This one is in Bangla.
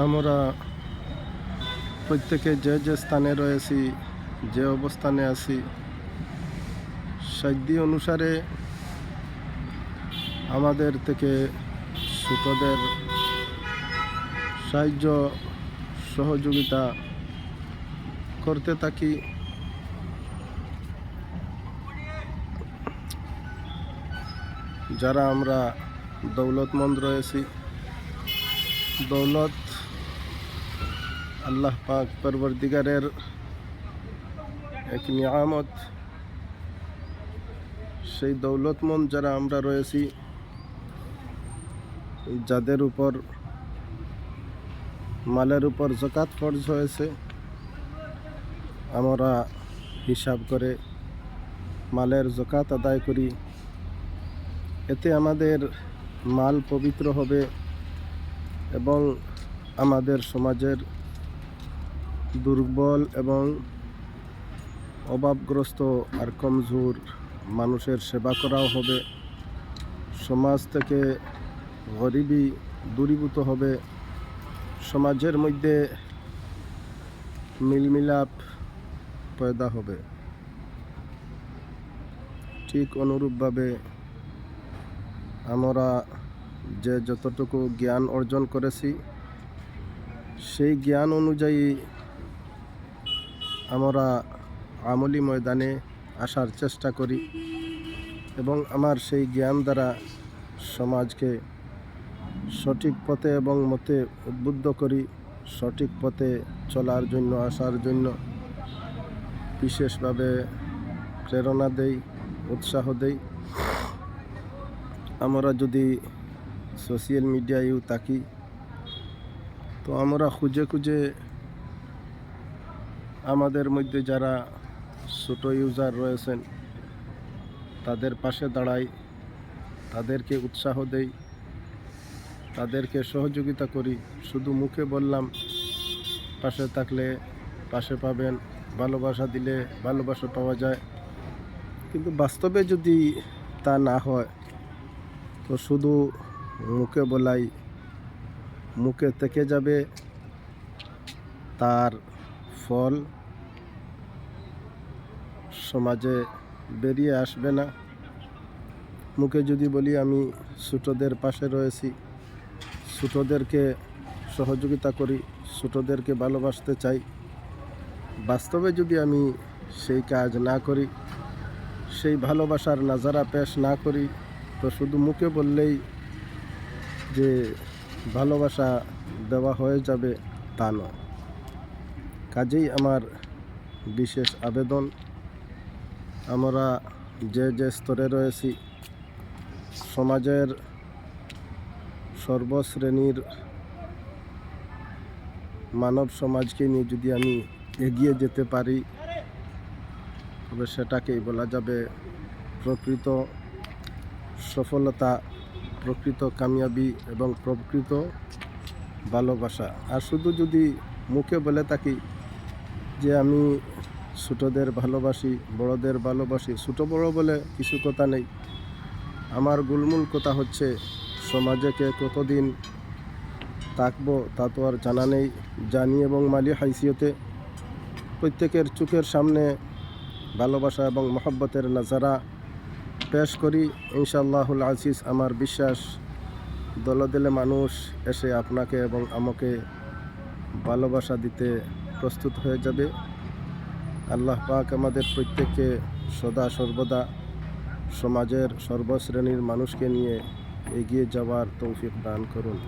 আমরা প্রত্যেকে যে যে স্থানে রয়েছি, যে অবস্থানে আছি সাধ্য অনুসারে আমাদের থেকে ছোটদের সাহায্য, সহযোগিতা করতে থাকি। যারা আমরা দৌলতমন্দ রয়েছি, দৌলত আল্লাহ পাক পরবর্দিগারের এক নিয়ামত। সেই দৌলতমন্দ যারা আমরা রয়েছি যাদের উপর মালের উপর জকাত ফরজ হয়েছে, আমরা হিসাব করে মালের জকাত আদায় করি। এতে আমাদের মাল পবিত্র হবে এবং আমাদের সমাজের দুর্বল এবং অভাবগ্রস্ত আর কমজোর মানুষের সেবা করাও হবে। সমাজ থেকে গরিবী দূরীভূত হবে। সমাজের মধ্যে মিলমিলাপ পয়দা হবে। ঠিক অনুরূপভাবে আমরা যে যতটুকু জ্ঞান অর্জন করেছি, সেই জ্ঞান অনুযায়ী আমরা আমলি ময়দানে আসার চেষ্টা করি এবং আমার সেই জ্ঞান দ্বারা সমাজকে সঠিক পথে এবং মতে উদ্বুদ্ধ করি, সঠিক পথে চলার জন্য, আসার জন্য। বিশেষভাবে প্রেরণা দেই, উৎসাহ দেই। আমরা যদি সোশ্যাল মিডিয়ায়ও থাকি, তো আমরা খুঁজে খুঁজে আমাদের মধ্যে যারা ছোটো ইউজার রয়েছেন, তাদের পাশে দাঁড়াই, তাদেরকে উৎসাহ দেই, তাদেরকে সহযোগিতা করি। শুধু মুখে বললাম, পাশে থাকলে পাশে পাবেন, ভালোবাসা দিলে ভালোবাসা পাওয়া যায়। কিন্তু বাস্তবে যদি তা না হয়, তো শুধু মুখে বলাই, মুখে থেকে যাবে, তার ফল সমাজে বেরিয়ে আসবে না। মুখে যদি বলি, আমি ছোটদের পাশে রয়েছি। ছোটদেরকে সহযোগিতা করি, ছোটদেরকে ভালোবাসতে চাই। বাস্তবে যদি আমি সেই কাজ না করি, সেই ভালোবাসার নাজারা পেশ না করি, তো শুধু মুখে বললেই যে ভালোবাসা দেওয়া হয়ে যাবে তা নয়। কাজেই আমার বিশেষ আবেদন। আমরা যে যে স্তরে রয়েছি, সমাজের সর্বশ্রেণীর মানব সমাজকে নিয়ে যদি আমি এগিয়ে যেতে পারি, তবে সেটাকেই বলা যাবে প্রকৃত সফলতা, প্রকৃত কামিয়াবি এবং প্রকৃত ভালোবাসা। আর শুধু যদি মুখে বলে থাকি যে আমি ছোটোদের ভালোবাসি, বড়দের ভালোবাসি। ছোটো বড় বলে কিছু কথা নেই। আমার গুলমুল কথা হচ্ছে, সমাজে কে কতদিন থাকব তা তো আর জানা নেই। জানি এবং মালি হাইসিয়তে প্রত্যেকের চোখের সামনে ভালোবাসা এবং মহব্বতের নাজারা পেশ করি। ইনশাআল্লাহুল আজিজ, আমার বিশ্বাস দলদলে মানুষ এসে আপনাকে এবং আমাকে ভালোবাসা দিতে প্রস্তুত হয়ে যাবে। আল্লাহ পাক আমাদের প্রত্যেককে সদা সর্বদা সমাজের সর্বশ্রেণীর মানুষকে নিয়ে এগিয়ে যাওয়ার তৌফিক দান করুন।